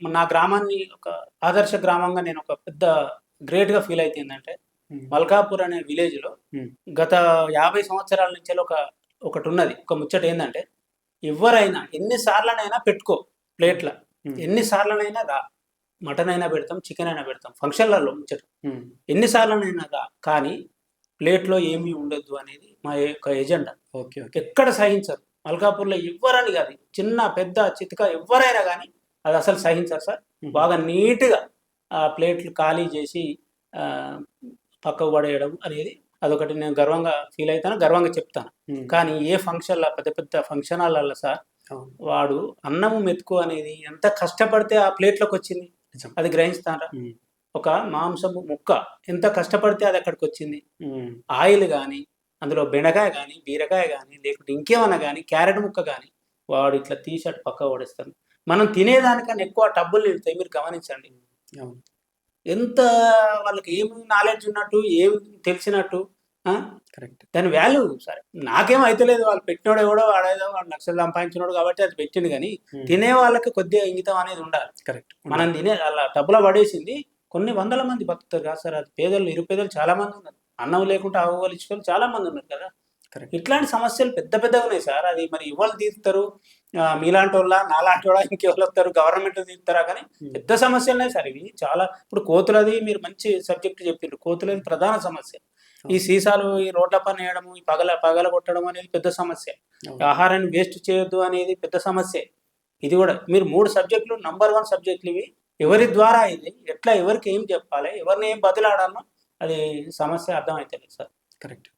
నా గ్రామాన్ని ఒక ఆదర్శ గ్రామంగా నేను ఒక పెద్ద గ్రేట్గా ఫీల్ అయితే ఏంటంటే. మల్కాపూర్ అనే విలేజ్లో. గత యాభై సంవత్సరాల నుంచి ఒక ఒకటి ఉన్నది. ఒక ముచ్చట ఏంటంటే ఎవరైనా ఎన్ని సార్లనైనా పెట్టుకో ప్లేట్ల ఉమ్. ఎన్ని సార్లనైనా రా. మటన్ అయినా పెడతాం చికెన్ అయినా పెడతాం ఫంక్షన్లలో ముచ్చట. ఎన్ని సార్లనైనా రా. కానీ ప్లేట్లో ఏమీ ఉండొద్దు అనేది మా యొక్క ఎజెండా ఓకే ఓకే. ఎక్కడ సహించరు. మల్కాపూర్లో ఎవ్వరని కాదు. చిన్న పెద్ద చితక ఎవరైనా కానీ అది అసలు సహించరు సార్. బాగా నీట్గా ఆ ప్లేట్లు ఖాళీ చేసి ఆ, పక్కకు పడేయడం అనేది అదొకటి నేను గర్వంగా ఫీల్ అవుతాను గర్వంగా చెప్తాను. కానీ ఏ ఫంక్షన్లో పెద్ద పెద్ద ఫంక్షన్ హాల్లో సార్. వాడు అన్నము మెతుకు అనేది ఎంత కష్టపడితే ఆ ప్లేట్లోకి వచ్చింది. అది గ్రహిస్తారా. ఒక మాంసము ముక్క ఎంత కష్టపడితే అది అక్కడికి వచ్చింది. ఆయిల్ కానీ అందులో బెండకాయ కానీ బీరకాయ కానీ లేకుంటే ఇంకేమన్నా కానీ క్యారెట్ ముక్క కానీ వాడు ఇట్లా తీసి అటు పక్క పడేస్తాడు మనం తినేదానికన్నా ఎక్కువ టబ్బులు నిలుతాయి మీరు గమనించండి. ఎంత వాళ్ళకి ఏమి నాలెడ్జ్ ఉన్నట్టు ఏమి తెలిసినట్టు? కరెక్ట్. దాని వాల్యూ సరే నాకేం అయితలేదు వాళ్ళు పెట్టినోడు ఎవడో వాడేదో వాడు లక్షలు సంపాదించినోడు కాబట్టి అది పెట్టింది కానీ. తినే వాళ్ళకి కొద్దిగా ఇంగితం అనేది ఉండాలి. కరెక్ట్. మనం తినే అలా టబ్బులో పడేసింది కొన్ని వందల మంది బతుకుతారు కదా సార్ అది పేదలు నిరుపేదలు చాలా మంది ఉన్నారు. అన్నం ఆవులు ఇచ్చుకొని చాలా మంది ఉన్నారు కదా. కరెక్ట్. ఇట్లాంటి సమస్యలు పెద్ద పెద్దగా ఉన్నాయి సార్ అది మరి ఇవాళ తీరుతారు? మీలాంటి వాళ్ళ నాలాంటి వాళ్ళ ఇంకెవరు వస్తారు? గవర్నమెంట్ తీరుతారా కానీ పెద్ద సమస్యలు ఉన్నాయి సార్ ఇవి. చాలా ఇప్పుడు కోతులది మీరు మంచి సబ్జెక్ట్ చెప్పిండ్రు. కోతులది ప్రధాన సమస్య. ఈ సీసాలు ఈ రోడ్ల పని వేయడము ఈ పగల పగల కొట్టడం అనేది పెద్ద సమస్య. ఆహారాన్ని వేస్ట్ చేయొద్దు అనేది పెద్ద సమస్య. ఇది కూడా మీరు మూడు సబ్జెక్టులు నంబర్ వన్ సబ్జెక్టులు ఇవి. ఎవరి ద్వారా ఇది? ఎట్లా ఎవరికి ఏం చెప్పాలి? ఎవరిని ఏం బదిలాడాలో అది సమస్య అర్థమైతే సార్. కరెక్ట్